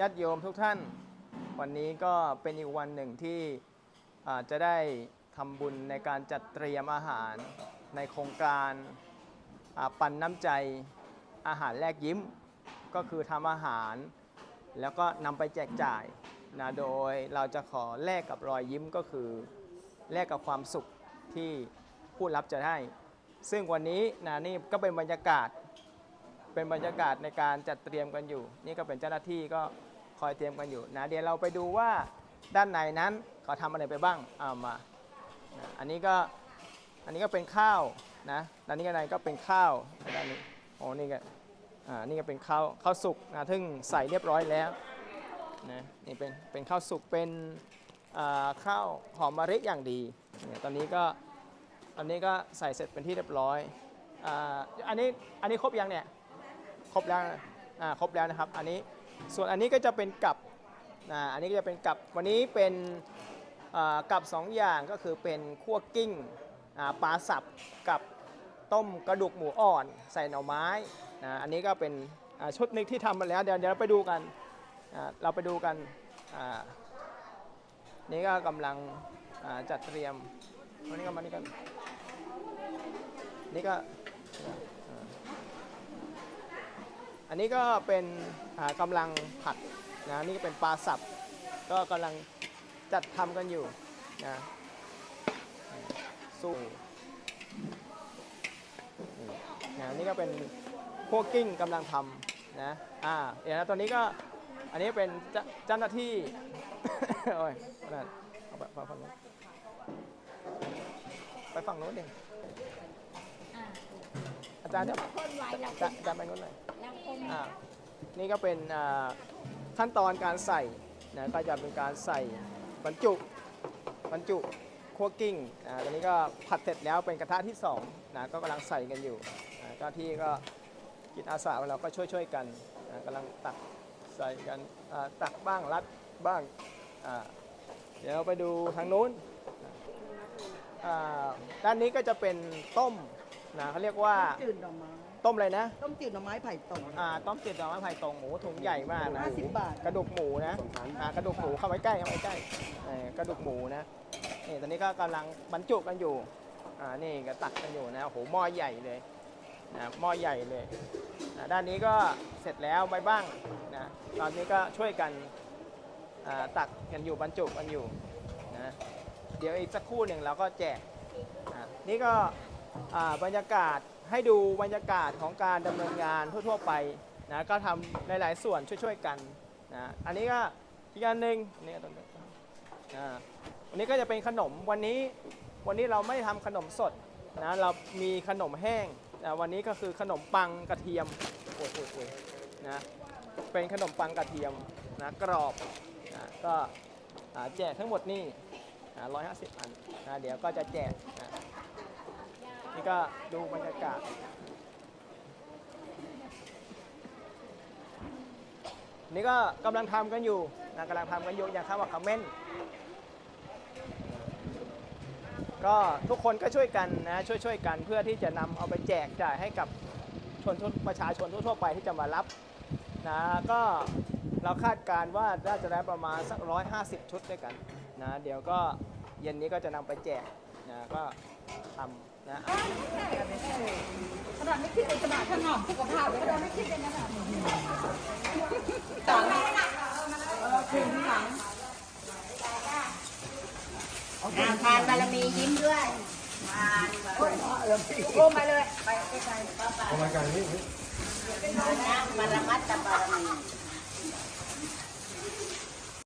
ญาติโยมทุกท่าน วันนี้ก็เป็นอีกวันหนึ่งที่จะได้ทำบุญในการจัดเตรียมอาหารในโครงการปันน้ำใจอาหารแลกยิ้ม ก็คือทำอาหาร แล้วก็นำไปแจกจ่ายนะโดยเราจะขอแลกกับรอยยิ้มก็คือแลกกับความสุขที่ผู้รับจะได้ ซึ่งวันนี้นะนี่ก็เป็นบรรยากาศ เป็นบรรยากาศในการจัดเตรียมกันอยู่ นี่ก็เป็นเจ้าหน้าที่ก็คอยเตรียมกันอยู่นะเดี๋ยวเราไปดูว่าด้านในนั้นเขาทำอะไรไปบ้างเอามานะอันนี้ก็อันนี้ก็เป็นข้าวนะด้านนี้ก็ในก็เป็นข้าวด้านนี้โอ้นี่ก็อ่านี่ก็เป็นข้าวข้าวสุกนะซึ่งใส่เรียบร้อยแล้วนะนี่เป็นเป็นข้าวสุกเป็นข้าวหอมมะลิอย่างดีเนี่ยตอนนี้ก็อันนี้ก็ใส่เสร็จเป็นที่เรียบร้อยอ่าอันนี้อันนี้ครบยังเนี่ย ครบแล้วนะอ่าครบแล้วนะครับ อันนี้ส่วนอันนี้ก็จะเป็นกับอ่าอันนี้ก็จะเป็นกับวันนี้เป็นอ่ากับสองอย่างก็คือเป็นคั่วกิ้งอ่าปลาสับกับต้มกระดูกหมูอ่อนใส่หน่อไม้นะอันนี้ก็เป็นชุดนึงที่ทำมาแล้วเดี๋ยวเดี๋ยวเราไปดูกันเราไปดูกันนี่ก็กำลังจัดเตรียมวันนี้ก็มานี่กันนี่ก็ อันนี้ก็เป็นอ่ากำลังผัดนะนี่ก็เป็นปลาสับ ก็กำลังจัดทำกันอยู่นะสู้นะนี่ก็เป็นพวกกิ้งกำลังทำนะอ่าเดี๋ยวนะตอนนี้ก็อันนี้เป็นเจ้าหน้าที่โอ้ยนั่นเอาไปฝั่งนู้นไปฝั่งโน้นเองอาจารย์จะไว้เราอาจารย์อาจารย์ไปโน้นหน่อย อ่านี่ก็เป็นอ่าขั้นตอนการใส่นะก็จะเป็นการใส่บรรจุบรรจุคั่วกิ้งอ่าตอนนี้ก็ผัดเสร็จแล้วเป็นกระทะที่สองนะก็กำลังใส่กันอยู่อ่าเจ้าที่ก็จิตอาสาของเราก็ช่วยๆกันอ่ากำลังตักใส่กันอ่าตักบ้างรัดบ้างอ่าเดี๋ยวไปดูทางนู้นอ่าด้านนี้ก็จะเป็นต้ม นะเขาเรียกว่าจืดหน่อไม้ต้มอะไรนะ ต้มจืดหน่อไม้ไผ่ตรงอ่าต้มจืดดอกไม้ไผ่ตรงหมูถุงใหญ่มากนะ50บาท กระดูกหมูนะอ่ากระดูกหมูเข้าไปใกล้เข้าไปใกล้เออกระดูกหมูนะนี่ตอนนี้ก็กำลังบรรจุกันอยู่อ่านี่ก็ตักกันอยู่นะโอ้โหหม้อใหญ่เลยนะหม้อใหญ่เลยนะด้านนี้ก็เสร็จแล้วไปบ้างนะตอนนี้ก็ช่วยกันอ่าตักกันอยู่บรรจุกันอยู่นะเดี๋ยวอีกสักครู่หนึ่งเราก็แจกอะนี่ก็อ่า บรรยากาศให้ดูบรรยากาศของการดำเนินงานทั่วๆไปนะก็ทำหลายๆส่วนช่วยๆกันนะอันนี้ก็อีกอันหนึ่งอันนี่ตรงนี้อ่าวันนี้ก็จะเป็นขนมวันนี้วันนี้เราไม่ทำขนมสดนะเรามีขนมแห้งนะวันนี้ก็คือขนมปังกระเทียมโอ้โอ้ยโอ้ยนะเป็นขนมปังกระเทียมนะกรอบนะก็แจกทั้งหมดนี่ร้อยห้าสิบอันนะเดี๋ยวก็จะแจกนะ นี่ก็ดูบรรยากาศนี่ก็กำลังทำกันอยู่นะกำลังทำกันอยู่อย่างข้าวคอมเมนต์ก็ทุกคนก็ช่วยกันนะช่วยช่วยกันเพื่อที่จะนำเอาไปแจกจ่ายให้กับชนประชาชนทั่วไปที่จะมารับนะก็เราคาดการณ์ว่าน่าจะได้ประมาณสักร้อยห้าสิบชุดด้วยกันนะเดี๋ยวก็เย็นนี้ก็จะนำไปแจกนะก็ทำ นะขนาดไม่คิดเลยขนาดขนมสุขภาพเลยขนาดไม่คิดเลยนะแบบต่อไปถึงหลังทานบารมียิ้มด้วยมาดีกว่าโอ้มาเลย ไปใกล้ๆป้าป่าเอามากันนี่มานะมัดตบารมี